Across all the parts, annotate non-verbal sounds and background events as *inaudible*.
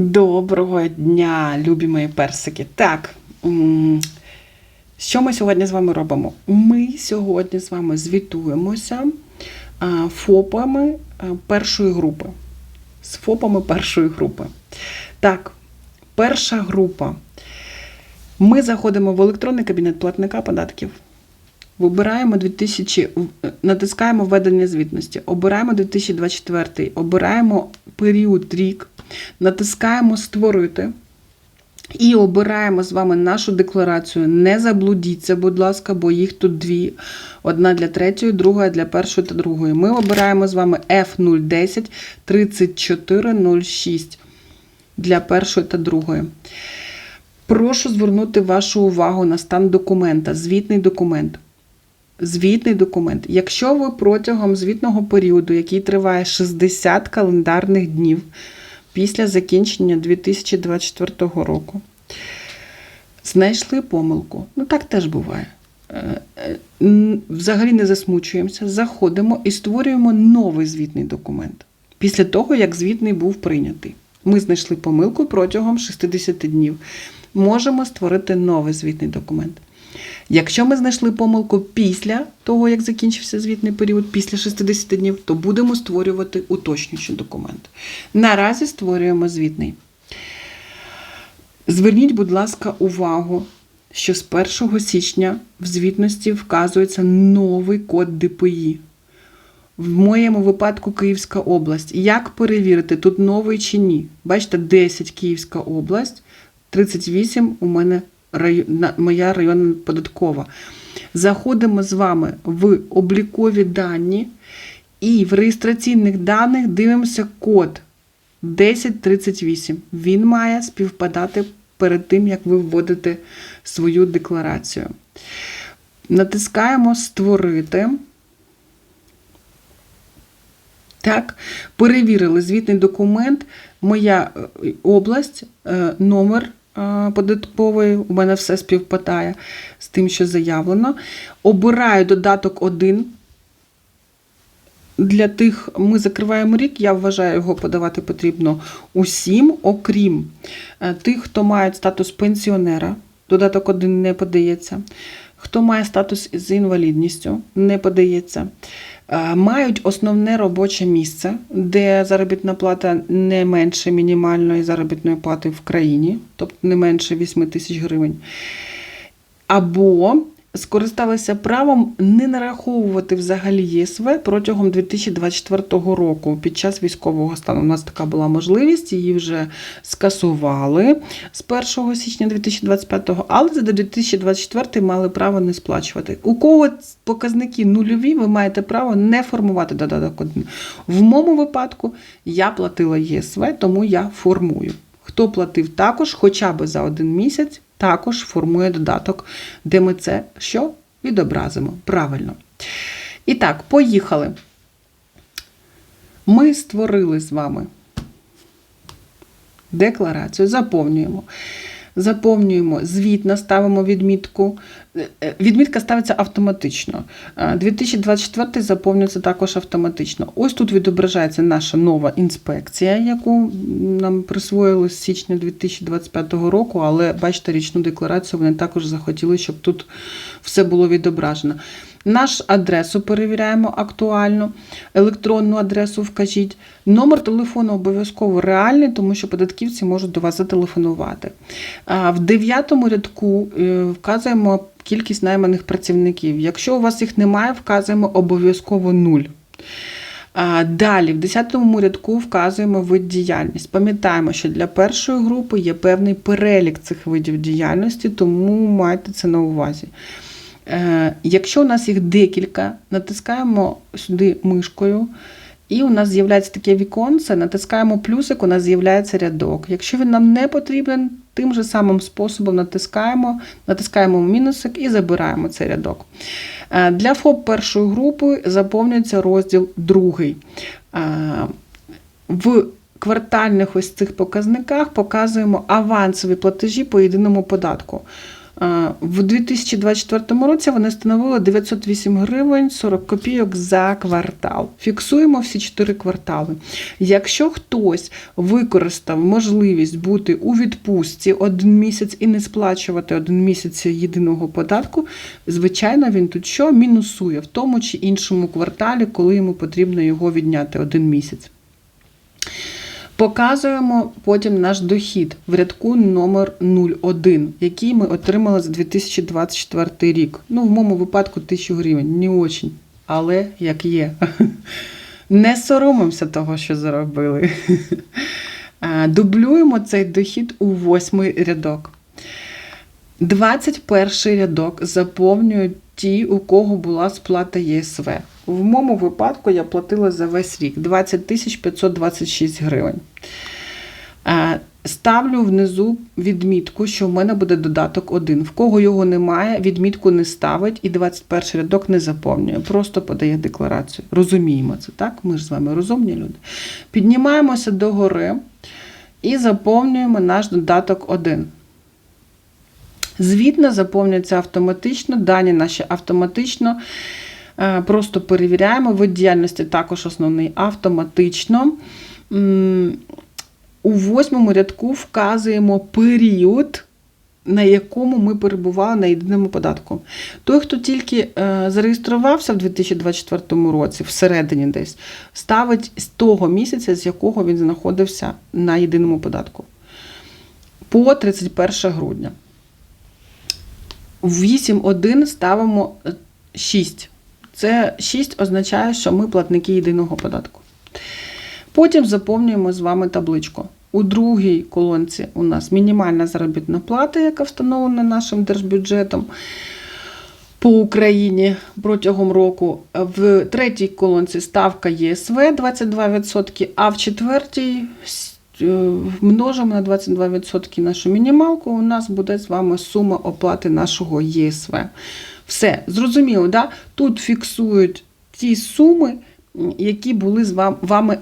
Доброго дня, любі мої персики. Так, що ми сьогодні з вами робимо? Ми сьогодні з вами звітуємося ФОПами першої групи. З ФОПами першої групи. Так, перша група. Ми заходимо в електронний кабінет платника податків. Вибираємо 2000, натискаємо введення звітності, обираємо 2024, обираємо період рік, натискаємо створити і обираємо з вами нашу декларацію. Не заблудіться, будь ласка, бо їх тут дві: одна для третьої, друга для першої та другої. Ми обираємо з вами F010 3406 для першої та другої. Прошу звернути вашу увагу на стан документа, звітний документ. Звітний документ. Якщо ви протягом звітного періоду, який триває 60 календарних днів після закінчення 2024 року, знайшли помилку, ну так теж буває. Е, е, Взагалі не засмучуємося, заходимо і створюємо новий звітний документ після того, як звітний був прийнятий. Ми знайшли помилку протягом 60 днів. Можемо створити новий звітний документ. Якщо ми знайшли помилку після того, як закінчився звітний період, після 60 днів, то будемо створювати уточнюючий документ. Наразі створюємо звітний. Зверніть, будь ласка, увагу, що з 1 січня в звітності вказується новий код ДПІ. В моєму випадку Київська область. Як перевірити, тут новий чи ні? Бачите, 10 Київська область, 38 у мене рай... моя районна податкова. Заходимо з вами в облікові дані і в реєстраційних даних дивимося код 1038. Він має співпадати перед тим, як ви вводите свою декларацію. Натискаємо Створити. Так, перевірили звітний документ, моя е, область, е, номер податкової, у мене все співпадає з тим, що заявлено. Обираю додаток 1. Для тих, ми закриваємо рік, я вважаю, його подавати потрібно усім, окрім е, тих, хто має статус пенсіонера. Додаток 1 не подається. Хто має статус з інвалідністю, не подається. Мають основне робоче місце, де заробітна плата не менше мінімальної заробітної плати в країні, тобто не менше 8 тисяч гривень. Або скористалися правом не нараховувати взагалі ЄСВ протягом 2024 року під час військового стану. У нас така була можливість, її вже скасували з 1 січня 2025, але за 2024 мали право не сплачувати. У кого показники нульові, ви маєте право не формувати додаток 1. В моєму випадку я платила ЄСВ, тому я формую. Хто платив також, хоча б за один місяць, також формує додаток, де ми це що відобразимо. Правильно. І так, поїхали. Ми створили з вами декларацію, заповнюємо. Заповнюємо звітно, ставимо відмітку. Е, е, Відмітка ставиться автоматично. Е, 2024 заповнюється також автоматично. Ось тут відображається наша нова інспекція, яку нам присвоїли з січня 2025 року, але бачите, річну декларацію вони також захотіли, щоб тут все було відображено. Наш адресу перевіряємо актуально, електронну адресу вкажіть. Номер телефону обов'язково реальний, тому що податківці можуть до вас зателефонувати. В дев'ятому рядку е, вказуємо кількість найманих працівників. Якщо у вас їх немає, вказуємо обов'язково нуль. Далі, в 10 му рядку вказуємо вид діяльність. Пам'ятаємо, що для першої групи є певний перелік цих видів діяльності, тому майте це на увазі. Е, Якщо у нас їх декілька, натискаємо сюди мишкою, і у нас з'являється таке віконце, натискаємо плюсик, у нас з'являється рядок. Якщо він нам не потрібен, тим же самим способом натискаємо, натискаємо мінусик і забираємо цей рядок. Е, Для ФОП першої групи заповнюється розділ другий. Е, В квартальних ось цих показниках показуємо авансові платежі по єдиному податку. А, В 2024 році вони становили 908 гривень 40 копійок за квартал. Фіксуємо всі 4 квартали. Якщо хтось використав можливість бути у відпустці один місяць і не сплачувати один місяць єдиного податку, звичайно, він тут що мінусує в тому чи іншому кварталі, коли йому потрібно його відняти один місяць. Показуємо потім наш дохід в рядку номер 01, який ми отримали за 2024 рік. Ну, в моєму випадку 1000 гривень, не очень, але як є. *laughs* Не соромимося того, що заробили. *laughs* Дублюємо цей дохід у восьмий рядок. 21 рядок заповнюють ті, у кого була сплата ЄСВ. В моєму випадку я платила за весь рік 20 тисяч 526 гривень. Е, Ставлю внизу відмітку, що в мене буде додаток 1. В кого його немає, відмітку не ставить і 21 рядок не заповнює, просто подає декларацію. Розуміємо це, так? Ми ж з вами розумні люди. Піднімаємося до гори і заповнюємо наш додаток 1. Звітно заповнюється автоматично, дані наші автоматично. Е, Просто перевіряємо. Вид діяльності також основний автоматично. У восьмому рядку вказуємо період, на якому ми перебували на єдиному податку. Той, хто тільки е, зареєструвався в 2024 році, всередині десь, ставить з того місяця, з якого він знаходився на єдиному податку. По 31 грудня. В 8.1 ставимо е, 6. Це 6 означає, що ми платники єдиного податку. Потім заповнюємо з вами табличку. У другій колонці у нас мінімальна заробітна плата, яка встановлена нашим держбюджетом по Україні протягом року. В третій колонці ставка ЄСВ 22%, а в четвертій е, множимо на 22% нашу мінімалку. У нас буде з вами сума оплати нашого ЄСВ. Все, зрозуміло, да? тут фіксують ті суми, які були з вам- вами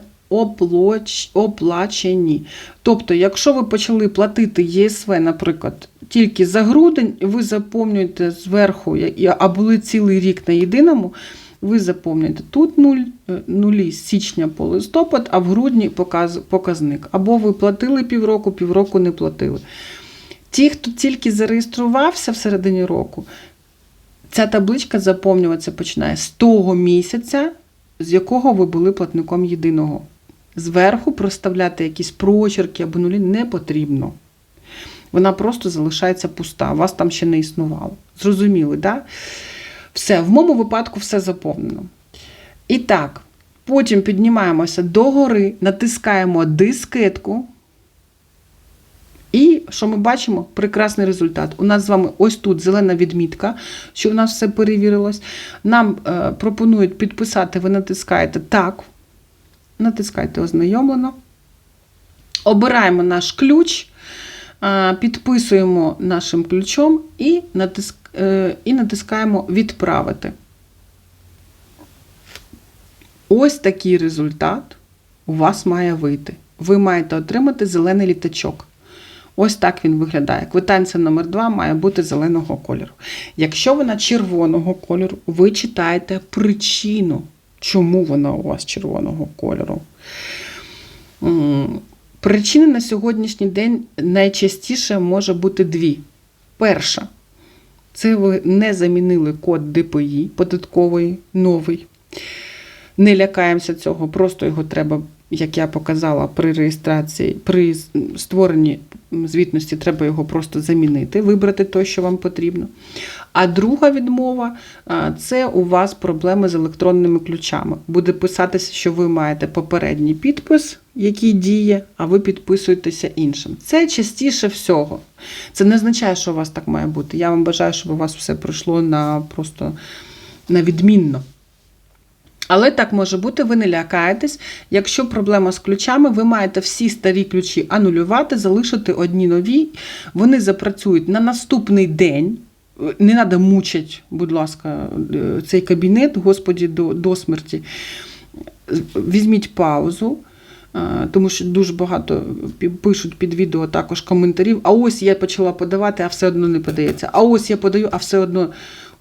оплачені. Тобто, якщо ви почали платити ЄСВ, наприклад, тільки за грудень, ви заповнюєте зверху, а були цілий рік на єдиному, ви заповнюєте тут 0, нулі з січня по листопад, а в грудні показ, показник. Або ви платили півроку, півроку не платили. Ті, хто тільки зареєструвався в середині року, ця табличка заповнюватися починає з того місяця, з якого ви були платником єдиного. Зверху проставляти якісь прочерки або нулі не потрібно. Вона просто залишається пуста, вас там ще не існувало. Зрозуміли, так? Да? Все, в моєму випадку все заповнено. І так, потім піднімаємося догори, натискаємо дискетку. І що ми бачимо? Прекрасний результат. У нас з вами ось тут зелена відмітка, що у нас все перевірилось. Нам е, пропонують підписати, ви натискаєте так. Натискайте ознайомлено. Обираємо наш ключ, е, підписуємо нашим ключом і, натиск, е, і натискаємо Відправити. Ось такий результат у вас має вийти. Ви маєте отримати зелений літачок. Ось так він виглядає. Квитанція номер 2 має бути зеленого кольору. Якщо вона червоного кольору, ви читаєте причину, чому вона у вас червоного кольору. Причини на сьогоднішній день найчастіше може бути дві. Перша, це ви не замінили код ДПІ податковий новий. Не лякаємося цього, просто його треба, як я показала, при реєстрації, при створенні звітності треба його просто замінити, вибрати той, що вам потрібно. А друга відмова це у вас проблеми з електронними ключами. Буде писатися, що ви маєте попередній підпис, який діє, а ви підписуєтеся іншим. Це частіше всього. Це не означає, що у вас так має бути. Я вам бажаю, щоб у вас все пройшло на просто на відмінно. Але так може бути, ви не лякаєтесь. Якщо проблема з ключами, ви маєте всі старі ключі анулювати, залишити одні нові. Вони запрацюють на наступний день. Не треба мучити, будь ласка, е, цей кабінет, господі, до, до смерті. Візьміть паузу, Е, Тому що дуже багато пишуть під відео також коментарів. А ось я почала подавати, а все одно не подається. А ось я подаю, а все одно.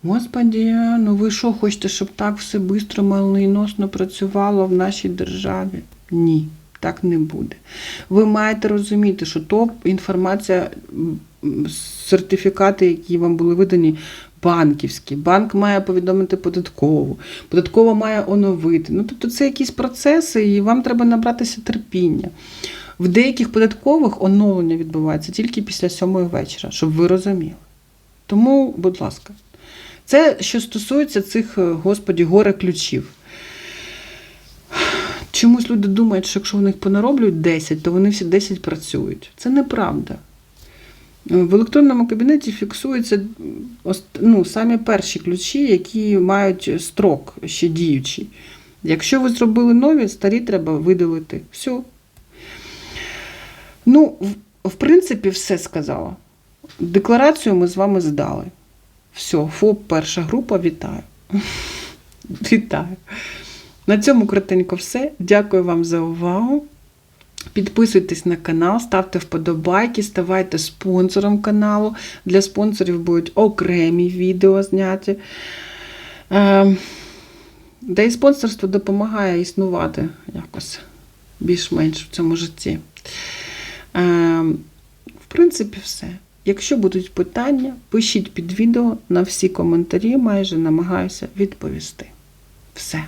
Господі, ну ви що хочете, щоб так все швидко, молниеносно працювало в нашій державі? Ні, так не буде. Ви маєте розуміти, що то інформація, сертифікати, які вам були видані, банківські. Банк має повідомити податкову, податкова має оновити. Ну, тобто це якісь процеси, і вам треба набратися терпіння. В деяких податкових оновлення відбувається тільки після сьомої вечора, щоб ви розуміли. Тому, будь ласка, це що стосується цих, е, господі, горе ключів. Чомусь люди думають, що якщо в них понароблюють 10, то вони всі 10 працюють. Це неправда. В електронному кабінеті фіксуються ну, самі перші ключі, які мають строк ще діючий. Якщо ви зробили нові, старі треба видалити. Все. Ну, в принципі, все сказала. Декларацію ми з вами здали. Все, ФОП, перша група, вітаю. *laughs* Вітаю. На цьому коротенько все. Дякую вам за увагу. Підписуйтесь на канал, ставте вподобайки, ставайте спонсором каналу. Для спонсорів будуть окремі відео зняті. Е, Да і спонсорство допомагає існувати якось більш-менш в цьому житті. Е, В принципі, все. Якщо будуть питання, пишіть під відео на всі коментарі, майже намагаюся відповісти. Все.